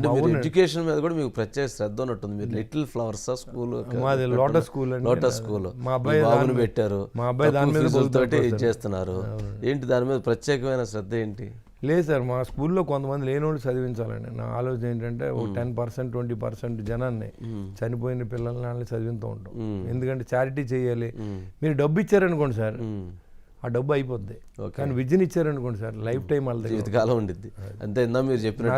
అంటే మీరు ఎడ్యుకేషన్ మీద కూడా మీకు ప్రత్యేక శ్రద్ధ ఉన్నట్టుంది. మీరు లిటిల్ ఫ్లవర్స్ స్కూల్ మాది లోటస్ స్కూల్ లోటస్ స్కూల్. మా అబ్బాయి బాబుని పెట్టారు. మా అబ్బాయి దాని మీద తోటి చేస్తున్నారు. ఏంటి దాని మీద ప్రత్యేకమైన శ్రద్ధ ఏంటి? లేదు సార్ మా స్కూల్లో కొంతమంది లేనోళ్ళు చదివించాలండి. నా ఆలోచన ఏంటంటే ఒక టెన్ పర్సెంట్ ట్వంటీ పర్సెంట్ జనాన్ని చనిపోయిన పిల్లల్ని చదివిస్తూ ఉంటాం. ఎందుకంటే చారిటీ చేయాలి. మీరు డబ్బు ఇచ్చారనుకోండి సార్. ఆ డబ్బు అయిపోద్ది. కానీ విద్యను ఇచ్చారనుకోండి సార్ లైఫ్ టైం వాళ్ళ జీవితకాలం ఉండిద్ది. అంతే ఇందా మీరు చెప్పినట్టు.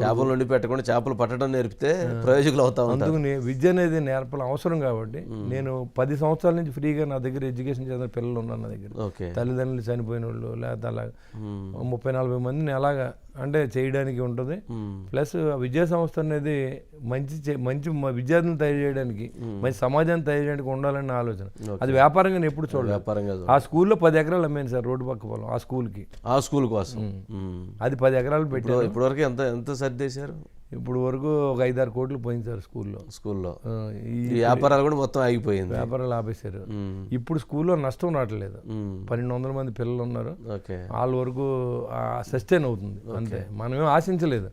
చేపలు వండి పెట్టకుండా చేపలు పట్టడం నేర్పితే ప్రయోజకులు అవుతా అందుకు విద్య అనేది నేర్పడం అవసరం కాబట్టి నేను పది సంవత్సరాల నుంచి ఫ్రీగా నా దగ్గర ఎడ్యుకేషన్ చదివిన పిల్లలు ఉన్నారు నా దగ్గర. ఓకే. తల్లిదండ్రులు చనిపోయిన వాళ్ళు లేకపోతే అలా ముప్పై నలభై మందిని అలాగా అంటే చేయడానికి ఉంటుంది. ప్లస్ విద్యా సంస్థ అనేది మంచి మంచి విద్యార్థులను తయారు చేయడానికి మంచి సమాజాన్ని తయారు చేయడానికి ఉండాలని ఆలోచన. అది వ్యాపారంగా ఎప్పుడు చూడలేదు. వ్యాపారంగా ఆ స్కూల్లో పది ఎకరాలు అమ్మాను సార్ రోడ్డు పక్క పొలం ఆ స్కూల్కి. ఆ స్కూల్ కోసం. అది పది ఎకరాలు పెట్టి ఇప్పుడు ఇప్పటివరకు ఎంత ఎంత సర్దేశారు ఇప్పుడు వరకు ఒక ఐదారు కోట్లు పోయింది సార్ స్కూల్లో. స్కూల్లో. ఈ వ్యాపారాలు కూడా మొత్తం ఆగిపోయింది. వ్యాపారాలు ఆపేశారు. ఇప్పుడు స్కూల్లో నష్టం రావట్లేదు. పన్నెండు వందల మంది పిల్లలు ఉన్నారు. ఓకే. వాళ్ళ వరకు సస్టైన్ అవుతుంది. అంతే. మనమేం ఆశించలేదు.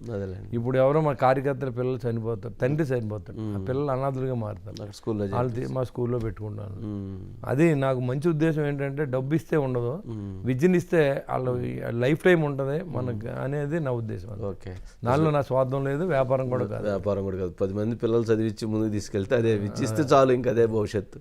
ఇప్పుడు ఎవరో మా కార్యకర్తల పిల్లలు చనిపోతారు తండ్రి చనిపోతాడు ఆ పిల్లలు అనాథులుగా మారుతారు. స్కూల్లో వాళ్ళు మా స్కూల్లో పెట్టుకుంటాను. అది నాకు మంచి ఉద్దేశం ఏంటంటే డబ్బు ఇస్తే ఉండదు. విద్యను ఇస్తే వాళ్ళ లైఫ్ టైం ఉంటుంది మనకు అనేది నా ఉద్దేశం. ఓకే. దానిలో నా స్వార్థం లేదు. వ్యాపారం కూడా కాదు. వ్యాపారం కూడా కాదు. పది మంది పిల్లలు చదివించి ముందుకు తీసుకెళ్తే అదే ఇచ్చిస్తే చాలు ఇంకా అదే భవిష్యత్తు.